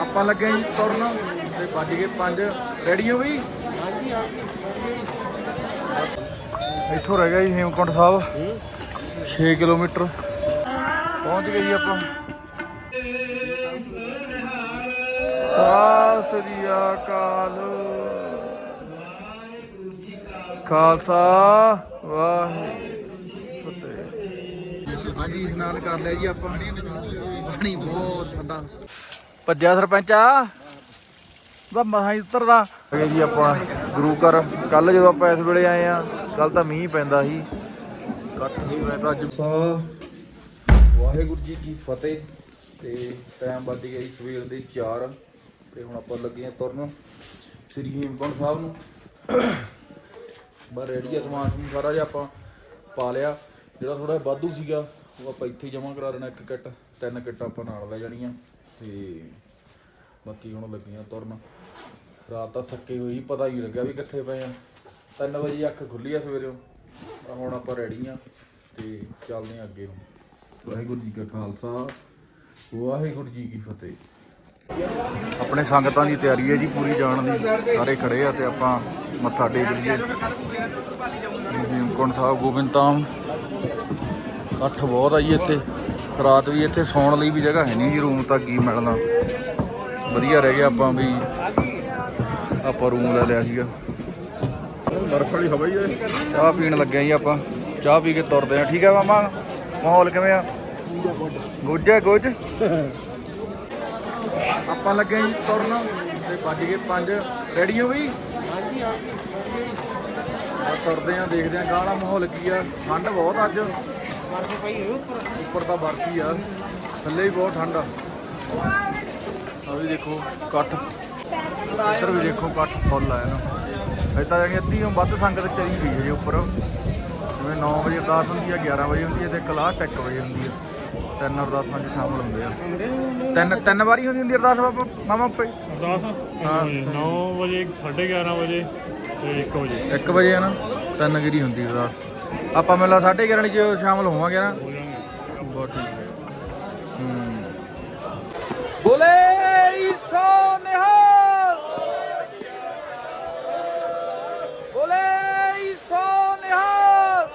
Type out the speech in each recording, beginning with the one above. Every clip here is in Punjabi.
ਆਪਾਂ ਲੱਗੇ ਜੀ ਤੁਰਨ। ਤੇ ਵੱਜ ਗਏ 5 ਰੈਡੀ ਹੋ ਵੀ ਇੱਥੋਂ ਰਹਿ ਗਿਆ ਜੀ ਹੇਮਕੁੰਟ ਸਾਹਿਬ। 6 ਕਿਲੋਮੀਟਰ। ਪਹੁੰਚ ਗਏ ਜੀ ਆਪਾਂ। ਸਤਿ ਸ੍ਰੀ ਅਕਾਲ। ਖਾਲਸਾ। ਵਾਹਿਗੁਰੂ। ਫਤਿਹ ਹਾਂਜੀ, ਇਸ਼ਨਾਨ ਕਰ ਲਿਆ ਜੀ ਆਪਾਂ। ਪਾਣੀ ਬਹੁਤ ਠੰਡਾ। ਭੱਜਿਆ ਸਰਪੰਚਾ। ਦਾ ਮਹਾ ਹੀ ਉਤਰਦਾ। ਹੈਗੇ ਜੀ ਆਪਾਂ ਗੁਰੂ ਘਰ ਕੱਲ ਜਦੋਂ ਆਪਾਂ ਇਸ ਵੇਲੇ ਆਏ ਆ ਕੱਲ ਤਾਂ ਮੀਂਹ ਪੈਂਦਾ ਸੀ। ਕੱਟ ਨਹੀਂ ਪੈਂਦਾ ਅੱਜ। ਵਾਹਿਗੁਰੂ ਜੀ ਕੀ ਫਤਿਹ। ਤੇ ਟਾਈਮ ਵੱਜ ਗਿਆ ਜੀ ਸਵੇਰ ਦੇ 4 ਤੇ ਹੁਣ ਆਪਾਂ ਲੱਗੇ ਆ ਤੁਰਨ ਸ੍ਰੀ ਹੇਮਕੁੰਟ ਸਾਹਿਬ ਨੂੰ। ਬਸ ਰੈਡੀ ਆ ਸਮਾਨ ਸਮੂਨ ਸਾਰਾ ਜਿਹਾ ਆਪਾਂ ਪਾ ਲਿਆ। ਜਿਹੜਾ ਥੋੜਾ ਵਾਧੂ ਸੀਗਾ ਉਹ ਆਪਾਂ ਇੱਥੇ ਜਮ੍ਹਾਂ ਕਰਾ ਦੇਣਾ ਇੱਕ ਕਿੱਟ। ਤਿੰਨ ਕਿੱਟਾਂ ਆਪਾਂ ਨਾਲ ਲੈ ਜਾਣੀਆਂ। ਤੇ ਬਾਕੀ ਹੁਣ ਲੱਗੀਆਂ ਤੁਰਨ। ਰਾਤ ਤਾਂ ਥੱਕੇ ਹੋਈ, ਪਤਾ ਹੀ ਨਹੀਂ ਲੱਗਿਆ ਵੀ ਕਿੱਥੇ ਪਏ ਆ। 3 ਵਜੇ ਅੱਖ ਖੁੱਲੀ ਆ ਸਵੇਰੇ। ਹੁਣ ਆਪਾਂ ਰੈਡੀ ਆ ਤੇ ਚੱਲਦੇ ਆ ਅੱਗੇ ਨੂੰ ਵਾਹਿਗੁਰੂ ਜੀ ਕਾ ਖਾਲਸਾ, ਵਾਹਿਗੁਰੂ ਜੀ ਕੀ ਫਤਿਹ। ਆਪਣੇ ਸੰਗਤਾਂ ਦੀ ਤਿਆਰੀ ਹੈ ਜੀ ਪੂਰੀ ਜਾਣ ਦੀ। ਸਾਰੇ ਖੜੇ ਆ ਤੇ ਆਪਾਂ ਮੱਥਾ ਟੇਕ ਲਈਏ। ਹੇਮਕੁੰਟ ਸਾਹਿਬ, ਗੋਬਿੰਦ ਧਾਮ। ਇਕੱਠ ਬਹੁਤ ਆ ਜੀ ਇੱਥੇ। ਰਾਤ ਵੀ ਇੱਥੇ ਸੌਣ ਲਈ ਵੀ ਜਗ੍ਹਾ ਹੈ ਨਹੀਂ ਜੀ ਰੂਮ ਤਾਂ ਕੀ ਮਿਲਣਾ। ਵਧੀਆ ਰਹਿ ਗਿਆ ਆਪਾਂ ਵੀ। ਆਪਾਂ ਰੂਮ ਲੈ ਲਿਆ ਸੀਗਾ। ਬਰਫ ਵਾਲੀ ਹਵਾ ਹੀ ਹੈ। ਚਾਹ ਪੀਣ ਲੱਗੇ ਜੀ ਆਪਾਂ। ਚਾਹ ਪੀ ਕੇ ਤੁਰਦੇ ਆ ਠੀਕ ਹੈ ਮਾਮਾ? ਮਾਹੌਲ ਕਿਵੇਂ ਆ? ਗੁੱਜ ਹੈ ਗੁੱਜ? ਆਪਾਂ ਲੱਗੇ ਜੀ ਤੁਰਨ। ਤੇ ਵੱਜ ਗਏ 5 ਰੈਡੀ ਹੋ ਵੀ ਹਾਂਜੀ ਹਾਂ ਤੁਰਦੇ ਆ ਦੇਖਦੇ ਆ ਗਾਣਾ ਮਾਹੌਲ ਕੀ ਆ। ਠੰਡ ਬਹੁਤ ਅੱਜ। ਬਰਫ਼ ਪਈ ਉੱਪਰ। ਉੱਪਰ ਤਾਂ ਬਰਫ਼ ਹੀ ਆ। ਥੱਲੇ ਵੀ ਬਹੁਤ ਠੰਡ ਆ। ਆ ਵੀ ਦੇਖੋ ਕੱਠ ਇੱਧਰ ਵੀ ਦੇਖੋ ਕੱਠ ਫੁੱਲ ਆ ਨਾ ਇਦਾਂ ਜਾਨੀ ਅੱਧੀ ਤੋਂ ਵੱਧ ਸੰਗਤ ਚਰੀ ਗਈ ਹੈ ਜੀ ਉੱਪਰ। ਜਿਵੇਂ 9 ਵਜੇ ਅਰਦਾਸ ਹੁੰਦੀ ਆ 11 ਵਜੇ ਹੁੰਦੀ ਹੈ ਤੇ ਕਲਾਸ 1 ਵਜੇ ਹੁੰਦੀ ਆ। ਤਿੰਨ ਅਰਦਾਸਾਂ 'ਚ ਸ਼ਾਮਲ ਹੁੰਦੇ ਆ। ਤਿੰਨ ਤਿੰਨ ਵਾਰੀ ਹੁੰਦੀ ਹੁੰਦੀ ਅਰਦਾਸ ਬਾਬਾ ਮਾਮਾ ਅਰਦਾਸ 9 ਵਜੇ 11:30 ਵਜੇ ਤੇ 1 ਵਜੇ। 1 ਵਜੇ ਆ ਨਾ ਤਿੰਨ ਗਿਰੀ ਹੁੰਦੀ ਅਰਦਾਸ। ਆਪਾਂ ਮੇਲਾ 11:30 ਵਜੇ 'ਚ ਸ਼ਾਮਲ ਹੋਵਾਂਗੇ ਨਾ। ਬਹੁਤ ਠੀਕ ਹੈ। ਹੂੰ। ਬੋਲੇ ਈਸੋ ਨਿਹਾਲ। ਬੋਲੇ ਈਸੋ ਨਿਹਾਲ।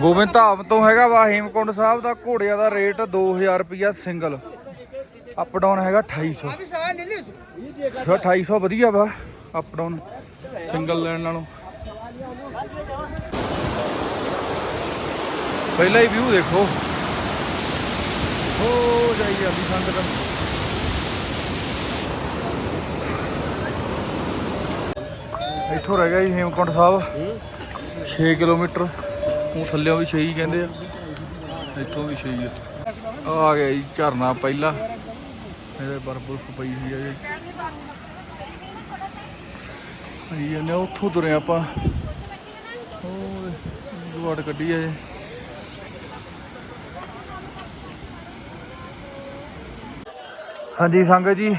ਗੋਬਿੰਦ ਧਾਮ ਤੋਂ ਹੈਗਾ ਵਾ ਹੇਮਕੁੰਡ ਸਾਹਿਬ ਦਾ ਘੋੜਿਆਂ ਦਾ ਰੇਟ 2000 ਰੁਪਿਆ ਸਿੰਗਲ। ਅਪ ਡਾਊਨ ਹੈਗਾ 2800 ਫਿਰ 2800 ਵਧੀਆ ਵਾ ਅਪ ਡਾਊਨ। ਸਿੰਗਲ ਲੈਣ ਨਾਲੋਂ। ਪਹਿਲਾ ਹੀ ਵਿਊ ਦੇਖੋ। ਹੋ ਜਾਈ ਜਾਂਦੀ ਸੰਗਤ। ਇੱਥੋਂ ਰਹਿ ਗਿਆ ਜੀ ਹੇਮਕੁੰਟ ਸਾਹਿਬ। 6 ਕਿਲੋਮੀਟਰ। ਉਹ ਥੱਲੇੋਂ ਵੀ 6 ਹੀ ਕਹਿੰਦੇ ਆ। ਇੱਥੋਂ ਵੀ 6 ਆ। ਆ ਗਿਆ ਜੀ ਝਰਨਾ ਪਹਿਲਾ। ਇਹਦੇ ਬਰਫ ਬਰਫ ਪਈ ਹੋਈ ਆ ਜੀ। ਆਈ ਜਾਂਦੇ ਆ, ਉੱਥੋਂ ਤੁਰੇ ਆਪਾਂ। ਉਹ ਦੁਆੜ ਕੱਢੀ ਆ ਜੀ। ਹਾਂਜੀ ਸੰਗਤ ਜੀ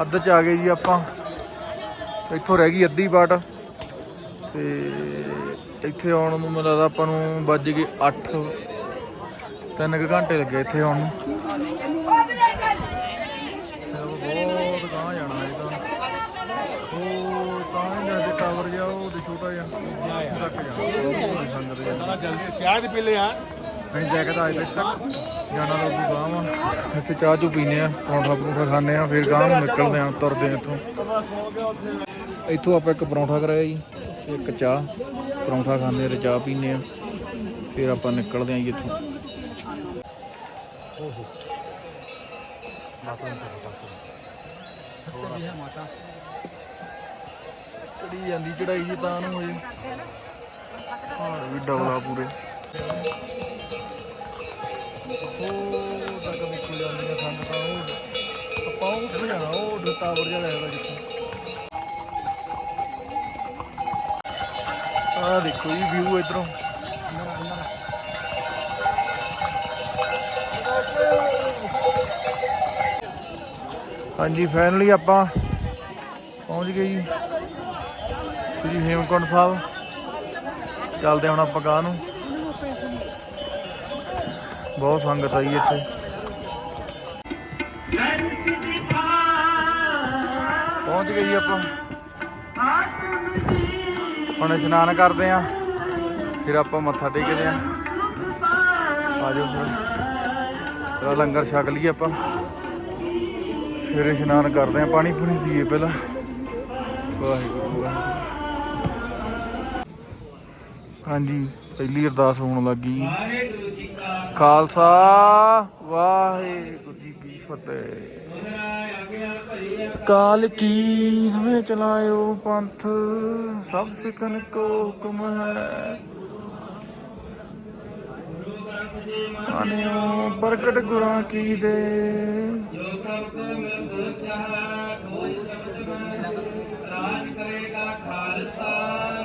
ਅੱਧ ਚ ਆ ਗਏ ਜੀ ਆਪਾਂ। ਇੱਥੋਂ ਰਹਿ ਗਈ ਅੱਧੀ ਬਾਟ। ਤੇ ਇੱਥੇ ਆਉਣ ਨੂੰ ਮੈਨੂੰ ਲੱਗਦਾ ਆਪਾਂ ਨੂੰ ਵੱਜ ਗਏ 8 ਤਿੰਨ ਕੁ ਘੰਟੇ ਲੱਗੇ ਇੱਥੇ ਆਉਣ ਨੂੰ। ਚਾਹ ਦੇ ਪੀਲੇ ਆ ਅਸੀਂ ਜੈਕਟ ਆਏ ਤੱਕ ਜਾਣਾ ਤਾਂ ਕੋਈ ਗਾਂ ਵਾ। ਇੱਥੇ ਚਾਹ ਚੂ ਪੀਨੇ ਆ ਪਰੌਂਠਾ ਪਰੌਂਠਾ ਖਾਣੇ ਆ ਫਿਰ ਗਾਂ ਨੂੰ ਨਿਕਲਦੇ ਆ ਤੁਰਦੇ ਆ ਇੱਥੋਂ। ਇੱਥੋਂ ਆਪਾਂ ਇੱਕ ਪਰੌਂਠਾ ਕਰਾਇਆ ਜੀ ਇੱਕ ਚਾਹ। ਪਰੌਂਠਾ ਖਾਂਦੇ ਆ ਤੇ ਚਾਹ ਪੀਨੇ ਆ ਫਿਰ ਆਪਾਂ ਨਿਕਲਦੇ ਆ ਜੀ ਇੱਥੋਂ। ਚੜੀ ਜਾਂਦੀ ਚੜਾਈ ਜੀ ਤਾਂ ਨੂੰ ਹੋਈ ਪਹਾੜ ਵੀ ਡਬਲਾ ਪੂਰੇ। ਉਹ ਤੱਕ ਦੇਖੋ ਜਾਂਦੀਆਂ ਸੰਗਤਾਂ ਉਹ ਆਪਾਂ ਉਹ ਉੱਥੇ ਜਾਣਾ ਉਹ ਟਾਵਰ ਜਿਹਾ ਲੱਗਦਾ ਜਿੱਥੇ ਆਹ ਦੇਖੋ ਜੀ ਵਿਊ ਇਧਰੋਂ। ਹਾਂਜੀ ਫਾਈਨਲੀ ਆਪਾਂ ਪਹੁੰਚ ਗਏ ਜੀ। ਸ੍ਰੀ ਹੇਮਕੁੰਡ ਸਾਹਿਬ। ਚੱਲਦੇ ਹੁਣ ਆਪਾਂ ਗਾਂ ਨੂੰ। ਬਹੁਤ ਸੰਗਤ ਆਈ ਇੱਥੇ। ਪਹੁੰਚ ਗਏ ਜੀ ਆਪਾਂ। ਹੁਣ ਇਸ਼ਨਾਨ ਕਰਦੇ ਆ। ਫਿਰ ਆਪਾਂ ਮੱਥਾ ਟੇਕਦੇ ਆ। ਆਜੋ ਫਿਰ। ਪਹਿਲਾਂ ਲੰਗਰ ਛਕ ਲਈਏ ਆਪਾਂ। ਫਿਰ ਇਸ਼ਨਾਨ ਕਰਦੇ ਆ। ਪਾਣੀ ਪੂਣੀ ਪੀਏ ਪਹਿਲਾਂ। ਵਾਹਿਗੁਰੂ। ਹਾਂਜੀ, ਪਹਿਲੀ ਅਰਦਾਸ ਹੋਣ ਲੱਗੀ। ਖਾਲਸਾ ਵਾਹਿਗੁਰੂ ਜੀ ਕੀ ਫਤਿਹ। ਕਾਲ ਕੀ ਹਮੇ ਚਲਾਇਓ ਪੰਥ, ਸਭ ਸਿਕਨ ਕੋ ਹੁਕਮ ਹੈ। ਆਨਿਓ ਪ੍ਰਗਟ ਗੁਰਾਂ ਕੀ ਦੇ।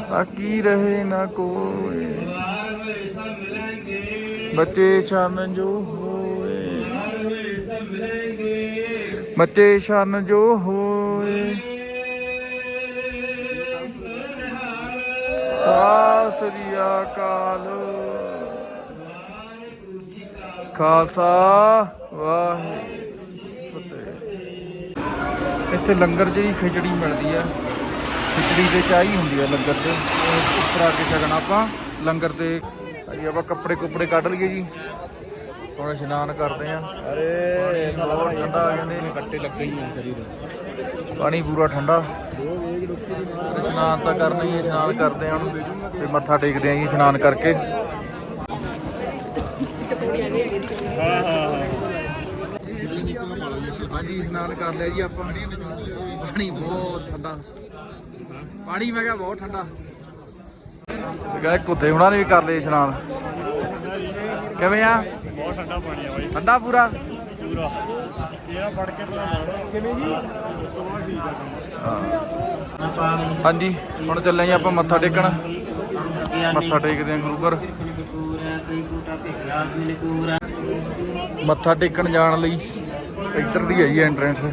ਤਾਕੀ ਰਹੇ ਨਾ ਕੋਈ। ਬੱਚੇ ਛਨ ਜੋ ਹੋਏ। ਬੱਚੇ ਛਨ ਜੋ ਹੋਏ। ਆ ਸ੍ਰੀ ਅਕਾਲ। ਖਾਲਸਾ ਵਾਹਿਗੁਰੂ ਇੱਥੇ ਲੰਗਰ ਜਿਹੜੀ ਖਿਚੜੀ ਮਿਲਦੀ ਆ। ਖਿਚੜੀ ਤੇ ਚਾਹ ਹੀ ਹੁੰਦੀ ਆ ਲੰਗਰ ਤੇ ਉੱਪਰ ਆ ਕੇ ਛਕਣਾ ਆਪਾਂ ਲੰਗਰ ਤੇ ਅਜੀ ਆਪਾਂ ਕੱਪੜੇ ਕੁੱਪੜੇ ਕੱਢ ਲਈਏ ਜੀ। ਹੁਣ ਇਸ਼ਨਾਨ ਕਰਦੇ ਆ। ਅਰੇ ਬਹੁਤ ਠੰਡਾ ਆ ਜਾਂਦੇ। ਕੱਟੇ ਲੱਗੇ ਹੀ ਆ ਸਰੀਰ। ਪਾਣੀ ਪੂਰਾ ਠੰਡਾ। ਇਸ਼ਨਾਨ ਤਾਂ ਕਰਨਾ ਹੀ ਹੈ, ਇਸ਼ਨਾਨ ਕਰਦੇ ਆ ਹੁਣ ਤੇ ਮੱਥਾ ਟੇਕਦੇ ਆ ਜੀ ਇਸ਼ਨਾਨ ਕਰਕੇ। ਹਾਂਜੀ ਇਸ਼ਨਾਨ ਕਰ ਲਿਆ ਜੀ ਆਪਾਂ। ਪਾਣੀ ਬਹੁਤ ਠੰਡਾ। ਪਾਣੀ ਮੈਂ ਕਿਹਾ ਬਹੁਤ ਠੰਡਾ। ਗਏ ਕੁੱਤੇ ਹੁਣਾਂ ਨੇ ਵੀ ਕਰ ਲਏ ਇਸ਼ਨਾਨ। ਕਿਵੇਂ ਆ? ਬਹੁਤ ਠੰਡਾ ਪਾਣੀ ਆ ਬਾਈ। ਠੰਡਾ ਪੂਰਾ? ਪੂਰਾ। ਇਹਦਾ ਫੜ ਕੇ ਪਤਾ ਮਾਰੋ ਕਿਵੇਂ ਜੀ? ਆ ਹਾਂਜੀ ਹੁਣ ਚੱਲੇ ਆਪਾਂ ਮੱਥਾ ਟੇਕਣ। ਮੱਥਾ ਟੇਕਦੇ ਹਾਂ ਗੁਰੂ ਘਰ। ਮੱਥਾ ਟੇਕਣ ਜਾਣ ਲਈ ਇੱਧਰ ਦੀ ਹੈ ਜੀ ਐਂਟਰੈਂਸ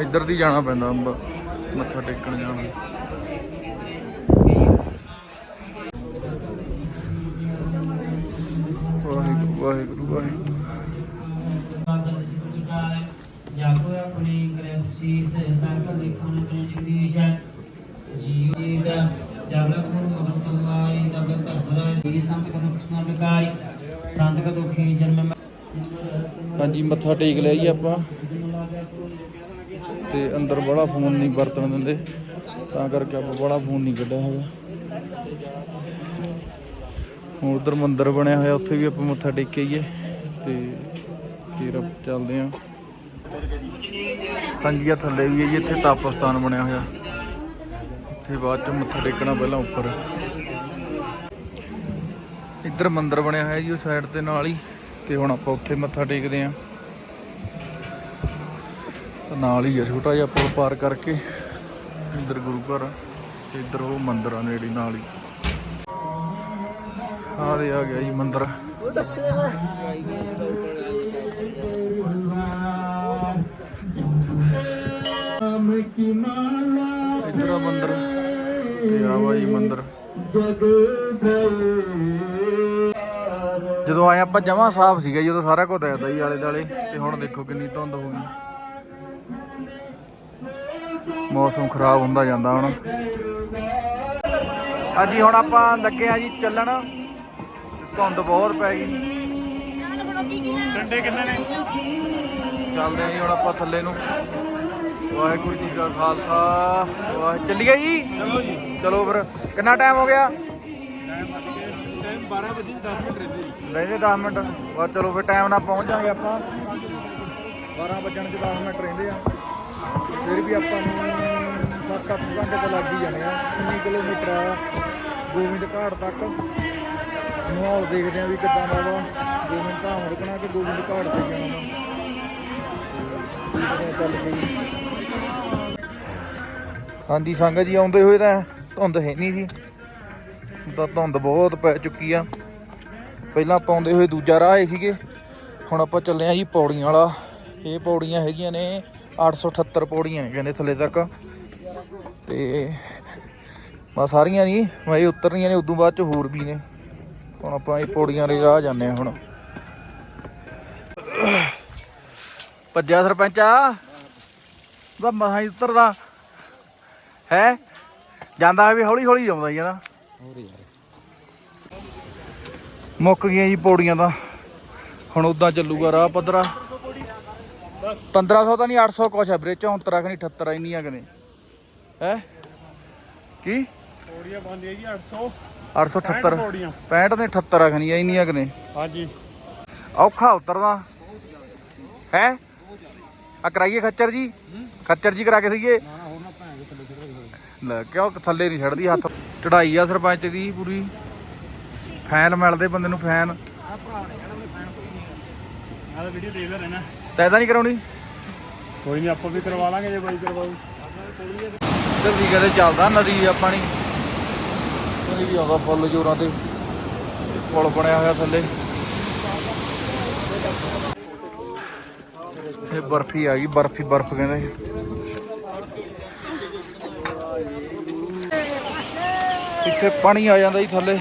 ਇੱਧਰ ਦੀ ਜਾਣਾ ਪੈਂਦਾ ਮੱਥਾ ਟੇਕਣ ਜਾਣ ਲਈ। ਵਾਹਿਗੁਰੂ ਵਾਹਿਗੁਰੂ। ਵਾਹਿਗੁਰੂ ਆਪਣੀ ਕਰੇ ਸੀਸ ਤੱਕ ਦੇਖਣ ਕਰੇ ਜਗਦੀਸ਼ ਜੀਵ ਜੀ ਦਾ ਜਗਲਕ ਮਗਨ ਸੰਵਾਈ ਤਬ ਧਰਮਰਾ ਜੀ ਸੰਤ ਕਦੋਂ ਕ੍ਰਿਸ਼ਨ ਵਿਕਾਰੀ ਸੰਤ ਕਦੋਂ ਖੀ ਜਨਮ ਹਾਂਜੀ, ਮੱਥਾ ਟੇਕ ਲਿਆ ਜੀ ਆਪਾਂ। ਤੇ ਅੰਦਰ ਬੜਾ ਫੋਨ ਨਹੀਂ ਵਰਤਣ ਦਿੰਦੇ। ਤਾਂ ਕਰਕੇ ਆਪਾਂ ਬੜਾ ਫੋਨ ਨਹੀਂ ਕੱਢਿਆ ਹੈਗਾ। ਹੁਣ ਉਧਰ ਮੰਦਿਰ ਬਣਿਆ ਹੋਇਆ ਉੱਥੇ ਵੀ ਆਪਾਂ ਮੱਥਾ ਟੇਕ ਆਈਏ ਤੇ ਫਿਰ ਆਪਾਂ ਚੱਲਦੇ ਆਂ ਹਾਂਜੀ ਥੱਲੇ ਵੀ ਹੈ ਜੀ ਇੱਥੇ ਤਾਪਸਤਾਨ ਬਣਿਆ ਹੋਇਆ। ਇੱਥੇ ਬਾਅਦ ਚ ਮੱਥਾ ਟੇਕਣਾ ਪਹਿਲਾਂ ਉੱਪਰ। ਇੱਧਰ ਮੰਦਿਰ ਬਣਿਆ ਹੋਇਆ ਜੀ ਉਹ ਸਾਈਡ ਤੇ ਨਾਲ ਹੀ। ਤੇ ਹੁਣ ਆਪਾਂ ਉੱਥੇ ਮੱਥਾ ਟੇਕਦੇ ਆਂ ਨਾਲ ਹੀ ਹੈ ਛੋਟਾ ਜਿਹਾ ਪੁਲ ਪਾਰ ਕਰਕੇ ਇੱਧਰ ਗੁਰੂ ਘਰ ਆ, ਤੇ ਇੱਧਰ ਉਹ ਮੰਦਿਰ ਆ ਨੇੜੇ ਨਾਲ ਹੀ। ਆ ਦੇ ਆ ਗਿਆ ਜੀ ਮੰਦਿਰ। ਨਾਮ ਆ ਮੰਦਿਰ। ਤੇ ਆ ਵਾ ਮੰਦਿਰ। ਜਦੋਂ ਆਏ ਆਪਾਂ ਜਮਾ ਸਾਫ਼ ਸੀਗਾ ਜਦੋਂ ਸਾਰਾ ਕੁਝ ਦੇਖਦਾ ਜੀ ਆਲੇ ਦਾਲੇ ਤੇ ਹੁਣ ਦੇਖੋ ਕਿੰਨੀ ਧੁੰਦ ਹੋ ਗਈ। ਮੌਸਮ ਖਰਾਬ ਹੁੰਦਾ ਜਾਂਦਾ ਹੁਣ। ਹਾਂਜੀ, ਹੁਣ ਆਪਾਂ ਲੱਗੇ ਆ ਜੀ ਚੱਲਣ। ਧੁੰਦ ਬਹੁਤ ਪੈ ਗਈ। ਡੰਡੇ ਕਿੰਨੇ ਨੇ? ਚੱਲਦੇ ਆ ਜੀ ਹੁਣ ਆਪਾਂ ਥੱਲੇ ਨੂੰ। ਵਾਹਿਗੁਰੂ ਜੀ ਕਾ ਖਾਲਸਾ। ਵਾਹਿ ਚੱਲੀਏ ਜੀ? ਚਲੋ ਜੀ। ਚਲੋ ਫਿਰ ਕਿੰਨਾ ਟਾਈਮ ਹੋ ਗਿਆ? ਟਾਈਮ 12 ਵਜੇ 10 ਮਿੰਟ ਰਹਿੰਦੇ ਜੀ। ਰਹਿੰਦੇ 10 ਮਿੰਟ। ਬਸ ਚਲੋ ਫਿਰ ਟਾਈਮ ਨਾਲ ਪਹੁੰਚ ਜਾਾਂਗੇ ਆਪਾਂ। 12 ਵਜਣ ਚ 10 ਮਿੰਟ ਰਹਿੰਦੇ ਆ। ਫਿਰ ਵੀ ਆਪਾਂ ਨੂੰ 7-8 ਘੰਟੇ ਤਾਂ ਲੱਗ ਹੀ ਜਾਣੇ ਆ। 19 ਕਿਲੋਮੀਟਰ ਆ। ਗੋਬਿੰਦ ਘਾਟ ਤੱਕ। ਮਾਹੌਲ ਦੇਖਦੇ ਆ ਵੀ ਕਿੱਦਾਂ ਦਾ ਵਾ। ਗੋਬਿੰਦ ਧਾਮ ਰੁਕਣਾ ਕਿ ਗੋਬਿੰਦ ਘਾਟ ਤੇ ਜਾਣਾ ਵਾ ਚੱਲ ਗਈ ਹਾਂਜੀ, ਸੰਗਤ ਜੀ ਆਉਂਦੇ ਹੋਏ ਤਾਂ ਧੁੰਦ ਹੈ ਨਹੀਂ ਸੀ ਤਾਂ ਧੁੰਦ ਬਹੁਤ ਪੈ ਚੁੱਕੀ ਆ। ਪਹਿਲਾਂ ਪਾਉਂਦੇ ਹੋਏ ਦੂਜਾ ਰਾਹ ਆਏ ਸੀਗੇ। ਹੁਣ ਆਪਾਂ ਚੱਲੇ ਆ ਜੀ ਪੌੜੀਆਂ ਵਾਲਾ। ਇਹ ਪੌੜੀਆਂ ਹੈਗੀਆਂ ਨੇ 878 ਪੌੜੀਆਂ ਨੇ ਕਹਿੰਦੇ ਥੱਲੇ ਤੱਕ। ਤੇ ਬਾ ਸਾਰੀਆਂ ਨਹੀਂ ਮੈਂ ਇਹ ਉਤਰਨੀਆਂ ਨੇ, ਉਦੋਂ ਬਾਅਦ ਚ ਹੋਰ ਵੀ ਨੇ। ਹੁਣ ਆਪਾਂ ਇਹ ਪੌੜੀਆਂ ਦੇ ਰਾਹ ਜਾਂਦੇ ਹੁਣ। ਭੱਜਿਆ ਸਰਪੰਚ ਆ। ਉਹਦਾ ਮਸਾਂ ਹੀ ਉਤਰਦਾ। ਹੈ? ਜਾਂਦਾ ਵੀ ਹੌਲੀ ਹੌਲੀ ਆਉਂਦਾ ਨਾ ਮੁੱਕ ਗਈਆਂ ਜੀ ਪੌੜੀਆਂ ਤਾਂ। ਹੁਣ ਉਦਾਂ ਚੱਲੂਗਾ ਰਾਹ ਪੱਧਰਾ। 1500 ਤਾਂ ਨਹੀਂ 800 ਕੁਛ ਹੈ ਵੀਰੇ। 74 ਕਿ ਨਹੀਂ 78 ਇੰਨੀਆਂ ਕਿ ਨੇ ਹੈ? ਕੀ? ਪੌੜੀਆਂ ਬੰਦੀਆਂ ਜੀ 800 878 ਪੌੜੀਆਂ। 65 ਨੇ 78 ਖਣੀ ਇੰਨੀਆਂ ਕਿ ਨੇ? ਹਾਂਜੀ। ਔਖਾ ਉਤਰਦਾ ਹੈ? ਆ ਕਰਾਈਏ ਖੱਚਰ ਜੀ? ਖੱਚਰ ਜੀ ਕਰਾ ਕੇ ਸਈਏ ਲੈ ਕਿਉਂ ਥੱਲੇ ਨਹੀਂ ਛੱਡਦੀ ਹੱਥ? ਚੜਾਈ ਆ ਸਰਪੰਚ ਦੀ ਪੂਰੀ। ਫੈਨ ਮਿਲਦੇ ਬੰਦੇ ਨੂੰ ਫੈਨ। ਆਹ ਵੀਡੀਓ ਦੇਖ ਲੈ ਰਹਿਣਾ ਤੈਦਾ ਨਹੀਂ ਕਰਾਉਣੀ? ਕੋਈ ਨਹੀਂ ਆਪਾਂ ਵੀ ਕਰਵਾ ਲਾਂਗੇ ਜੇ ਬਾਈ ਕਰਵਾਉ ਇੱਧਰ ਦੀ ਕਹਿੰਦੇ ਚੱਲਦਾ ਨਦੀ ਆ ਪਾਣੀ। ਪਾਣੀ ਵੀ ਆਉਂਦਾ ਫੁੱਲ ਜੋਰਾਂ ਤੇ। ਪੁਲ ਬਣਿਆ ਹੋਇਆ ਥੱਲੇ। ਇਹ ਬਰਫੀ ਆ ਗਈ, ਬਰਫੀ, ਬਰਫ ਕਹਿੰਦੇ ਇੱਥੇ ਪਾਣੀ ਆ ਜਾਂਦਾ ਜੀ ਥੱਲੇ।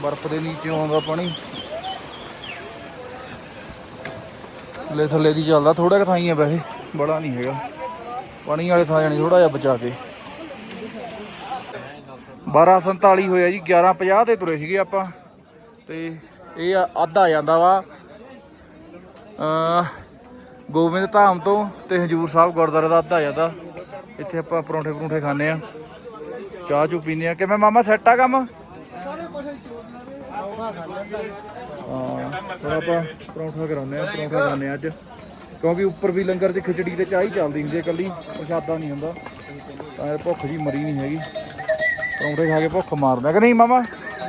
ਬਰਫ ਦੇ ਨੀਚੇ ਆਉਂਦਾ ਪਾਣੀ। ਥੱਲੇ ਥੱਲੇ ਦੀ ਚੱਲਦਾ ਥੋੜਾ ਕੁ ਥਾਈ ਆ ਵੈਸੇ, ਬੜਾ ਨਹੀਂ ਹੈਗਾ। ਪਾਣੀ ਵਾਲੇ ਥਾਂ ਜਾਣੀ ਥੋੜਾ ਜਿਹਾ ਬਚਾ ਕੇ। 1247 ਹੋਇਆ ਜੀ 1150 ਤੇ ਤੁਰੇ ਸੀਗੇ ਆਪਾਂ। ਤੇ ਇਹ ਆ- ਅੱਧ ਆ ਜਾਂਦਾ ਵਾ। ਗੋਬਿੰਦ ਧਾਮ ਤੋਂ ਤੇ ਹਜੂਰ ਸਾਹਿਬ ਗੁਰਦੁਆਰੇ ਦਾ ਅੱਧਾ ਆ ਜਾਂਦਾ। ਇੱਥੇ ਆਪਾਂ ਪਰੌਂਠੇ ਪਰੌਂਠੇ ਖਾਣੇ ਆ ਚਾਹ ਚੂ ਪੀਨੇ ਆ ਕਿਵੇਂ ਮਾਮਾ ਸੈੱਟ ਆ ਕੰਮ? ਹਾਂ, ਹੁਣ ਆਪਾਂ ਪਰੌਂਠਾ ਕਰਾਉਂਦੇ ਆ ਪਰੌਂਠਾ ਖਾਣੇ ਆ ਅੱਜ। ਕਿਉਂਕਿ ਉੱਪਰ ਵੀ ਲੰਗਰ 'ਚ ਖਿਚੜੀ ਤੇ ਚਾਹ ਹੀ ਚੱਲਦੀ ਹੁੰਦੀ ਹੈ ਇਕੱਲੀ ਪ੍ਰਸ਼ਾਦਾ ਨਹੀਂ ਹੁੰਦਾ। ਤਾਂ ਇਹ ਭੁੱਖ ਜੀ ਮਰੀ ਨਹੀਂ ਹੈਗੀ। ਪਰੌਂਠੇ ਖਾ ਕੇ ਭੁੱਖ ਮਾਰਦਾ ਕਿ ਨਹੀਂ ਮਾਮਾ?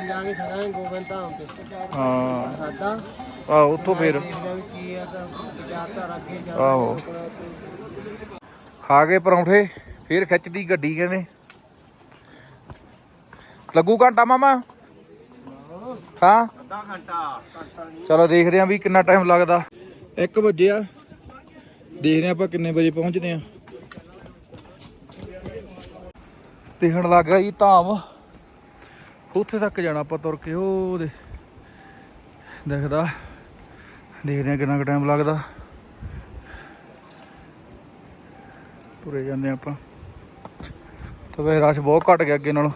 ਜਾਂਗੇ ਸਾਰਾ ਗੋਬਿੰਦ ਧਾਮ ਤੇ ਹਾਂ। ਸਾਦਾ ਆ ਉੱਥੋਂ ਫੇਰ। ਕੀ ਆਹੋ। ਖਾ ਕੇ ਪਰੌਂਠੇ ਫੇਰ ਖਿੱਚਦੀ ਗੱਡੀ ਕਹਿੰਦੇ। ਲੱਗੂ ਘੰਟਾ ਮਾਮਾ? ਹਾਂ? ਅੱਧਾ ਘੰਟਾ। ਚਲੋ ਦੇਖਦੇ ਆਂ ਵੀ ਕਿੰਨਾ ਟਾਈਮ ਲੱਗਦਾ। 1 ਵਜੇ ਆ ਦੇਖਦੇ ਆਂ ਆਪਾਂ ਕਿੰਨੇ ਵਜੇ ਪਹੁੰਚਦੇ ਆਂ ਦਿਖਣ ਲੱਗ ਗਿਆ ਜੀ ਧਾਮ। ਉੱਥੇ ਤੱਕ ਜਾਣਾ ਆਪਾਂ ਤੁਰ ਕੇ ਉਹ ਦੇ ਦੇਖਦਾ। ਦੇਖਦੇ ਆਂ ਕਿੰਨਾ ਕੁ ਟਾਈਮ ਲੱਗਦਾ। ਤੁਰੇ ਜਾਂਦੇ ਆਪਾਂ। ਤਾਂ ਵੈਸੇ ਰਸ਼ ਬਹੁਤ ਘਟ ਗਿਆ ਅੱਗੇ ਨਾਲੋਂ।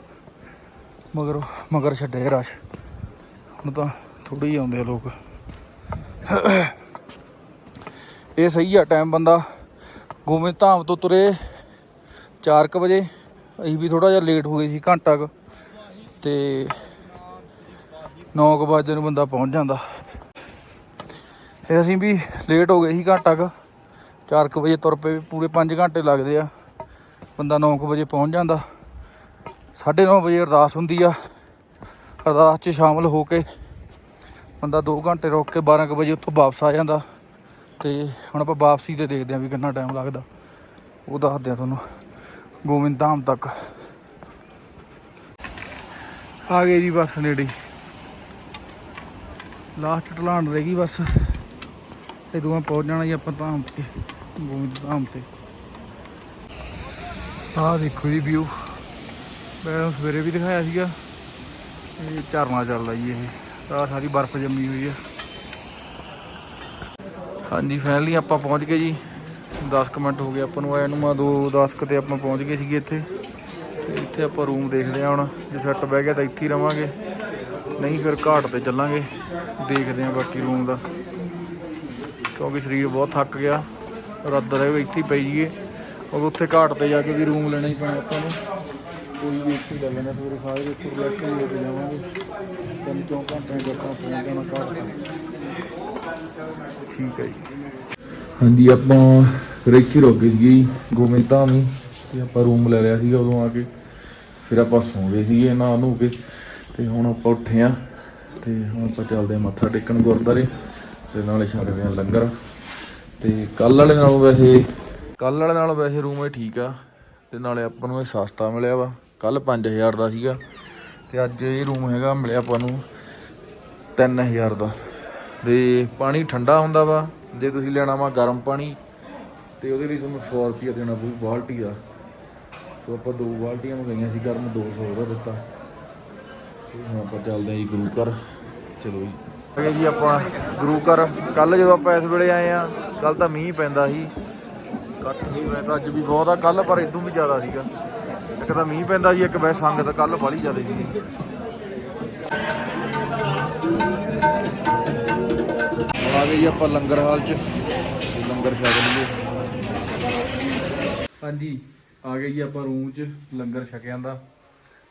ਮਗਰ ਮਗਰ ਛੱਡੇ ਰਸ਼। ਹੁਣ ਤਾਂ ਥੋੜੀ ਹੀ ਆਉਂਦੇ ਆ ਲੋਕ। ਇਹ ਸਹੀ ਆ ਟਾਈਮ ਬੰਦਾ ਗੋਬਿੰਦ ਧਾਮ ਤੋਂ ਤੁਰੇ 4:00 ਵਜੇ, ਅਸੀਂ ਵੀ ਥੋੜਾ ਜਿਹਾ ਲੇਟ ਹੋ ਗਏ ਸੀ, ਘੰਟਾ ਕੁ ਤੇ 9:00 ਵਜੇ ਨੂੰ ਬੰਦਾ ਪਹੁੰਚ ਜਾਂਦਾ। ਇਹ ਅਸੀਂ ਵੀ ਲੇਟ ਹੋ ਗਏ ਸੀ, ਘੰਟਾ ਕੁ 4:00 ਵਜੇ ਤੁਰ ਪਏ, ਪੂਰੇ 5 ਘੰਟੇ ਲੱਗਦੇ ਆ। ਬੰਦਾ 9:00 ਵਜੇ ਪਹੁੰਚ ਜਾਂਦਾ। 9:30 ਵਜੇ ਅਰਦਾਸ ਹੁੰਦੀ ਆ। ਅਰਦਾਸ 'ਚ ਸ਼ਾਮਲ ਹੋ ਕੇ ਬੰਦਾ 2 ਘੰਟੇ ਰੁਕ ਕੇ 12 ਕੁ ਵਜੇ ਉੱਥੋਂ ਵਾਪਸ ਆ ਜਾਂਦਾ। ਤੇ ਹੁਣ ਆਪਾਂ ਵਾਪਸੀ ਤੇ ਦੇਖਦੇ ਆਂ ਵੀ ਕਿੰਨਾ ਟਾਈਮ ਲੱਗਦਾ। ਉਹ ਦੱਸਦੇ ਆ ਤੁਹਾਨੂੰ। ਗੋਬਿੰਦ ਧਾਮ ਤੱਕ। ਆ ਗਏ ਜੀ ਬਸ ਨੇੜੇ। ਲਾਸਟ ਢਲਾਣ ਰਹਿ ਗਈ ਬਸ। ਤੇ ਦੋਵਾਂ ਪਹੁੰਚ ਜਾਣਾ ਜੀ ਆਪਾਂ ਧਾਮ ਤੇ, ਗੋਬਿੰਦ ਧਾਮ ਤੇ। ਆਹ ਦੇਖੋ ਜੀ ਵਿਊ ਮੈਂ ਸਵੇਰੇ ਵੀ ਦਿਖਾਇਆ ਸੀਗਾ। ਇਹ ਝਰਨਾ ਚੱਲਦਾ ਜੀ ਇਹ। ਆਹ ਸਾਰੀ ਬਰਫ਼ ਜੰਮੀ ਹੋਈ ਆ। ਹਾਂਜੀ ਫਾਈਨਲੀ ਆਪਾਂ ਪਹੁੰਚ ਗਏ ਜੀ। 10 ਕੁ ਮਿੰਟ ਹੋ ਗਏ ਆਪਾਂ ਨੂੰ ਆਇਆ ਨੂੰ, ਮਾ 2 10 ਕੁ ਤੇ ਆਪਾਂ ਪਹੁੰਚ ਗਏ ਸੀਗੇ ਇੱਥੇ। ਤੇ ਇੱਥੇ ਆਪਾਂ ਰੂਮ ਦੇਖਦੇ ਆ ਹੁਣ, ਜੇ ਸੈੱਟ ਬਹਿ ਗਿਆ ਤਾਂ ਇੱਥੇ ਹੀ ਰਵਾਂਗੇ। ਨਹੀਂ ਫਿਰ ਘਾਟ ਤੇ ਚੱਲਾਂਗੇ, ਦੇਖਦੇ ਆ ਬਾਕੀ ਰੂਮ ਦਾ। ਕਿਉਂਕਿ ਸਰੀਰ ਬਹੁਤ ਥੱਕ ਗਿਆ, ਰੱਦ ਰਹੇ ਇੱਥੇ ਹੀ ਪਈ ਜੀਏ ਉਹ ਉੱਥੇ ਘਾਟ ਤੇ ਜਾ ਕੇ ਵੀ ਰੂਮ ਲੈਣਾ ਹੀ ਪੈਣਾ ਆਪਾਂ ਨੂੰ। ਕੋਈ ਵੀ ਇੱਥੇ ਲੈ ਲੈਣਾ ਸਵੇਰੇ ਸਾਰੇ ਇੱਥੇ ਰਿਲੈਕਸ ਹੋ ਕੇ ਜਾਵਾਂਗੇ। ਤਿੰਨ ਚੌਂ ਘੰਟਿਆਂ ਚ ਆਪਾਂ ਪਹੁੰਚ ਜਾਣਾ ਘਾਟ ਠੀਕ ਹੈ ਜੀ। ਹਾਂਜੀ, ਆਪਾਂ ਫਿਰ ਇੱਥੇ ਰੁਕ ਗਏ ਸੀਗੇ ਗੋਬਿੰਦ ਧਾਮੀ ਹੀ ਤੇ ਆਪਾਂ ਰੂਮ ਲੈ ਲਿਆ ਸੀਗਾ ਉਦੋਂ ਆ ਕੇ। ਫਿਰ ਆਪਾਂ ਸੌਂ ਗਏ ਸੀਗੇ ਨਾ ਨੂੰ ਕੇ, ਤੇ ਹੁਣ ਆਪਾਂ ਉੱਠੇ ਆ ਤੇ ਹੁਣ ਆਪਾਂ ਚੱਲਦੇ ਆ ਮੱਥਾ ਟੇਕਣ ਗੁਰਦਾਰੇ ਤੇ ਨਾਲੇ ਛਕਦੇ ਆ ਲੰਗਰ। ਤੇ ਕੱਲ ਵਾਲੇ ਨਾਲੋਂ ਵੈਸੇ ਕੱਲ ਵਾਲੇ ਨਾਲੋਂ ਵੈਸੇ ਰੂਮ ਇਹ ਠੀਕ ਆ, ਤੇ ਨਾਲੇ ਆਪਾਂ ਨੂੰ ਇਹ ਸਸਤਾ ਮਿਲਿਆ ਵਾ ਕੱਲ 5000 ਦਾ ਸੀਗਾ, ਤੇ ਅੱਜ ਇਹ ਰੂਮ ਹੈਗਾ ਮਿਲਿਆ ਆਪਾਂ ਨੂੰ 3000 ਦਾ। ਤੇ ਪਾਣੀ ਠੰਡਾ ਹੁੰਦਾ ਵਾ, ਜੇ ਤੁਸੀਂ ਲੈਣਾ ਵਾ ਗਰਮ ਪਾਣੀ, ਤੇ ਉਹਦੇ ਲਈ ਤੁਹਾਨੂੰ 100 ਰੁਪਏ ਦੇਣਾ ਪਊ, ਬਾਲਟੀ ਦਾ। ਸੋ ਆਪਾਂ ਦੋ ਬਾਲਟੀਆਂ ਮੰਗਾਈਆਂ ਸੀ, ਗਰਮ 200 ਦਾ ਦਿੱਤਾ। ਤੇ ਹੁਣ ਆਪਾਂ ਚੱਲਦੇ ਆ ਜੀ ਗੁਰੂ ਘਰ। ਚਲੋ ਜੀ। ਆ ਜੀ ਆਪਾਂ ਗੁਰੂ ਘਰ। ਕੱਲ ਜਦੋਂ ਆਪਾਂ ਇਸ ਵੇਲੇ ਆਏ ਆ ਕੱਲ ਤਾਂ ਮੀਂਹ ਪੈਂਦਾ ਸੀ। ਕੱਟ ਨਹੀਂ ਪੈਂਦਾ ਅੱਜ ਵੀ ਬਹੁਤ ਆ ਕੱਲ ਪਰ ਇਦੋਂ ਵੀ ਜ਼ਿਆਦਾ ਸੀਗਾ। ਇੱਕ ਤਾਂ ਮੀਂਹ ਪੈਂਦਾ ਜੀ ਇੱਕ ਵੈਸੇ ਸੰਗਤ ਕੱਲ ਬਾਹਲੀ ਜ਼ਿਆਦਾ ਸੀ ਆ ਗਏ ਜੀ ਆਪਾਂ ਲੰਗਰ ਹਾਲ 'ਚ। ਲੰਗਰ ਛਕ ਲਈਏ। ਹਾਂਜੀ ਆ ਗਏ ਜੀ ਆਪਾਂ ਰੂਮ 'ਚ ਲੰਗਰ ਛਕਿਆਂ ਦਾ।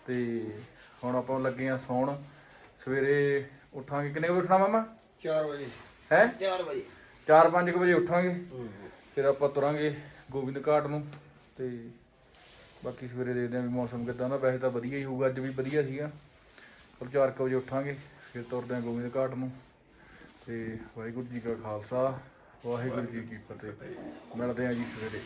ਤੇ ਹੁਣ ਆਪਾਂ ਲੱਗੇ ਆ ਸੌਣ। ਸਵੇਰੇ ਉੱਠਾਂਗੇ। ਕਿੰਨੇ ਵਜੇ ਉੱਠਣਾ ਮਾਮਾ? 4 ਵਜੇ। ਹੈ? 4 ਵਜੇ। 4-5 ਵਜੇ ਉੱਠਾਂਗੇ। ਫਿਰ ਆਪਾਂ ਤੁਰਾਂਗੇ ਗੋਬਿੰਦ ਘਾਟ ਨੂੰ। ਤੇ ਬਾਕੀ ਸਵੇਰੇ ਦੇਖਦੇ ਆਂ ਵੀ ਮੌਸਮ ਕਿਦਾਂ ਦਾ। ਵੈਸੇ ਤਾਂ ਵਧੀਆ ਹੀ ਹੋਊਗਾ। ਅੱਜ ਵੀ ਵਧੀਆ ਸੀਗਾ। ਪਰ 4 ਵਜੇ ਉੱਠਾਂਗੇ। ਫਿਰ ਤੁਰਦੇ ਆਂ ਗੋਬਿੰਦ ਘਾਟ ਨੂੰ। ਤੇ ਵਾਹਿਗੁਰੂ ਜੀ ਕਾ ਖਾਲਸਾ ਵਾਹਿਗੁਰੂ ਜੀ ਕੀ ਫਤਿਹ। ਮਿਲਦੇ ਆਂ ਜੀ ਸਵੇਰੇ।